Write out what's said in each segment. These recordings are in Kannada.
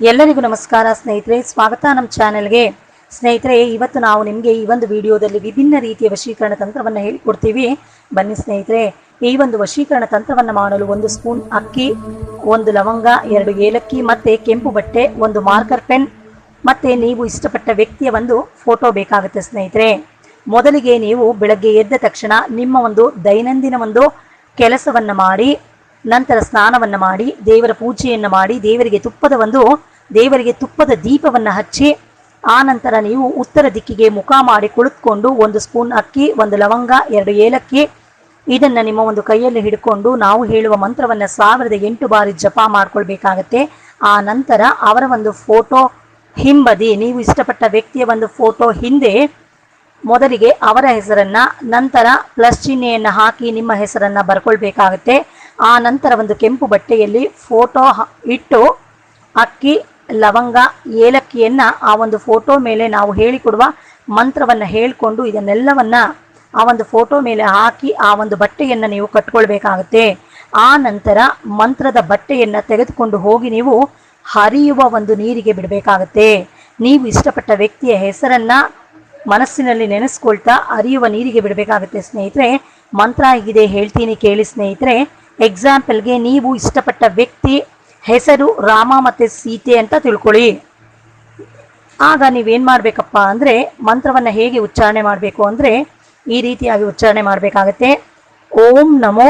ಎಲ್ಲರಿಗೂ ನಮಸ್ಕಾರ ಸ್ನೇಹಿತರೆ, ಸ್ವಾಗತ ನಮ್ಮ ಚಾನೆಲ್ಗೆ. ಸ್ನೇಹಿತರೆ, ಇವತ್ತು ನಾವು ನಿಮಗೆ ಈ ಒಂದು ವಿಡಿಯೋದಲ್ಲಿ ವಿಭಿನ್ನ ರೀತಿಯ ವಶೀಕರಣ ತಂತ್ರವನ್ನು ಹೇಳಿಕೊಡ್ತೀವಿ. ಬನ್ನಿ ಸ್ನೇಹಿತರೆ, ಈ ಒಂದು ವಶೀಕರಣ ತಂತ್ರವನ್ನು ಮಾಡಲು ಒಂದು ಸ್ಪೂನ್ ಅಕ್ಕಿ, ಒಂದು ಲವಂಗ, ಎರಡು ಏಲಕ್ಕಿ, ಮತ್ತೆ ಕೆಂಪು ಬಟ್ಟೆ, ಒಂದು ಮಾರ್ಕರ್ ಪೆನ್, ಮತ್ತೆ ನೀವು ಇಷ್ಟಪಟ್ಟ ವ್ಯಕ್ತಿಯ ಒಂದು ಫೋಟೋ ಬೇಕಾಗುತ್ತೆ ಸ್ನೇಹಿತರೆ. ಮೊದಲಿಗೆ ನೀವು ಬೆಳಗ್ಗೆ ಎದ್ದ ತಕ್ಷಣ ನಿಮ್ಮ ಒಂದು ದೈನಂದಿನ ಒಂದು ಕೆಲಸವನ್ನು ಮಾಡಿ ನಂತರ ಸ್ನಾನವನ್ನ ಮಾಡಿ, ದೇವರ ಪೂಜೆಯನ್ನ ಮಾಡಿ, ದೇವರಿಗೆ ತುಪ್ಪದ ಒಂದು, ದೇವರಿಗೆ ತುಪ್ಪದ ದೀಪವನ್ನ ಹಚ್ಚಿ, ಆ ನಂತರ ನೀವು ಉತ್ತರ ದಿಕ್ಕಿಗೆ ಮುಖ ಮಾಡಿ ಕುಳಿತುಕೊಂಡು ಒಂದು ಸ್ಪೂನ್ ಅಕ್ಕಿ, ಒಂದು ಲವಂಗ, ಎರಡು ಏಲಕ್ಕಿ, ಇದನ್ನು ನಿಮ್ಮ ಒಂದು ಕೈಯಲ್ಲಿ ಹಿಡ್ಕೊಂಡು ನಾವು ಹೇಳುವ ಮಂತ್ರವನ್ನ ಸಾವಿರದ ಎಂಟು ಬಾರಿ ಜಪ ಮಾಡ್ಕೊಳ್ಬೇಕಾಗತ್ತೆ. ಆ ನಂತರ ಅವರ ಒಂದು ಫೋಟೋ ಹಿಂಬದಿ, ನೀವು ಇಷ್ಟಪಟ್ಟ ವ್ಯಕ್ತಿಯ ಒಂದು ಫೋಟೋ ಹಿಂದೆ ಮೊದಲಿಗೆ ಅವರ ಹೆಸರನ್ನ, ನಂತರ ಪ್ಲಸ್ ಚಿಹ್ನೆಯನ್ನು ಹಾಕಿ ನಿಮ್ಮ ಹೆಸರನ್ನ ಬರ್ಕೊಳ್ಬೇಕಾಗತ್ತೆ. ಆ ನಂತರ ಒಂದು ಕೆಂಪು ಬಟ್ಟೆಯಲ್ಲಿ ಫೋಟೋ ಇಟ್ಟು ಅಕ್ಕಿ, ಲವಂಗ, ಏಲಕ್ಕಿಯನ್ನು ಆ ಒಂದು ಫೋಟೋ ಮೇಲೆ ನಾವು ಹೇಳಿಕೊಡುವ ಮಂತ್ರವನ್ನ ಹೇಳಿಕೊಂಡು ಇದನ್ನೆಲ್ಲವನ್ನ ಆ ಒಂದು ಫೋಟೋ ಮೇಲೆ ಹಾಕಿ ಆ ಒಂದು ಬಟ್ಟೆಯನ್ನು ನೀವು ಕಟ್ಕೊಳ್ಬೇಕಾಗತ್ತೆ. ಆ ನಂತರ ಮಂತ್ರದ ಬಟ್ಟೆಯನ್ನು ತೆಗೆದುಕೊಂಡು ಹೋಗಿ ನೀವು ಹರಿಯುವ ಒಂದು ನೀರಿಗೆ ಬಿಡಬೇಕಾಗತ್ತೆ. ನೀವು ಇಷ್ಟಪಟ್ಟ ವ್ಯಕ್ತಿಯ ಹೆಸರನ್ನ ಮನಸ್ಸಿನಲ್ಲಿ ನೆನೆಸ್ಕೊಳ್ತಾ ಹರಿಯುವ ನೀರಿಗೆ ಬಿಡಬೇಕಾಗುತ್ತೆ ಸ್ನೇಹಿತರೆ. ಮಂತ್ರ ಆಗಿದೆ ಹೇಳ್ತೀನಿ ಕೇಳಿ ಸ್ನೇಹಿತರೆ. ಎಕ್ಸಾಂಪಲ್ಗೆ ನೀವು ಇಷ್ಟಪಟ್ಟ ವ್ಯಕ್ತಿ, ಹೆಸರು, ರಾಮ ಮತ್ತು ಸೀತೆ ಅಂತ ತಿಳ್ಕೊಳ್ಳಿ. ಆಗ ನೀವೇನು ಮಾಡಬೇಕಪ್ಪ ಅಂದರೆ ಮಂತ್ರವನ್ನು ಹೇಗೆ ಉಚ್ಚಾರಣೆ ಮಾಡಬೇಕು ಅಂದರೆ ಈ ರೀತಿಯಾಗಿ ಉಚ್ಚಾರಣೆ ಮಾಡಬೇಕಾಗತ್ತೆ. ಓಂ ನಮೋ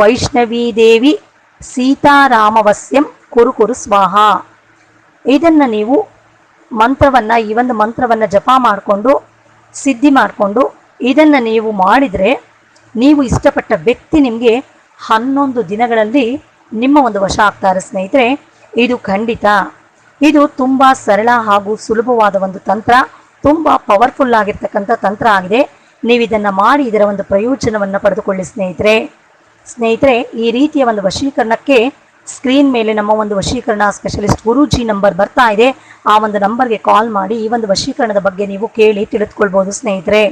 ವೈಷ್ಣವಿ ದೇವಿ ಸೀತಾರಾಮವಸ್ಯಂ ಕುರು ಕುರು ಸ್ವಾಹ. ಇದನ್ನು ನೀವು ಮಂತ್ರವನ್ನು, ಈ ಒಂದು ಮಂತ್ರವನ್ನು ಜಪ ಮಾಡಿಕೊಂಡು, ಸಿದ್ಧಿ ಮಾಡಿಕೊಂಡು ಇದನ್ನು ನೀವು ಮಾಡಿದರೆ ನೀವು ಇಷ್ಟಪಟ್ಟ ವ್ಯಕ್ತಿ ನಿಮಗೆ ಹನ್ನೊಂದು ದಿನಗಳಲ್ಲಿ ನಿಮ್ಮ ಒಂದು ವಶ ಆಗ್ತಾರೆ ಸ್ನೇಹಿತರೆ. ಇದು ಖಂಡಿತ. ಇದು ತುಂಬಾ ಸರಳ ಹಾಗೂ ಸುಲಭವಾದ ಒಂದು ತಂತ್ರ, ತುಂಬಾ ಪವರ್ಫುಲ್ ಆಗಿರ್ತಕ್ಕಂಥ ತಂತ್ರ ಆಗಿದೆ. ನೀವು ಇದನ್ನ ಮಾಡಿ ಇದರ ಒಂದು ಪ್ರಯೋಜನವನ್ನು ಪಡೆದುಕೊಳ್ಳಿ ಸ್ನೇಹಿತರೆ. ಸ್ನೇಹಿತರೆ, ಈ ರೀತಿಯ ಒಂದು ವಶೀಕರಣಕ್ಕೆ ಸ್ಕ್ರೀನ್ ಮೇಲೆ ನಮ್ಮ ಒಂದು ವಶೀಕರಣ ಸ್ಪೆಷಲಿಸ್ಟ್ ಗುರೂಜಿ ನಂಬರ್ ಬರ್ತಾ ಇದೆ. ಆ ಒಂದು ನಂಬರ್ಗೆ ಕಾಲ್ ಮಾಡಿ ಈ ಒಂದು ವಶೀಕರಣದ ಬಗ್ಗೆ ನೀವು ಕೇಳಿ ತಿಳಿದುಕೊಳ್ಬಹುದು ಸ್ನೇಹಿತರೆ.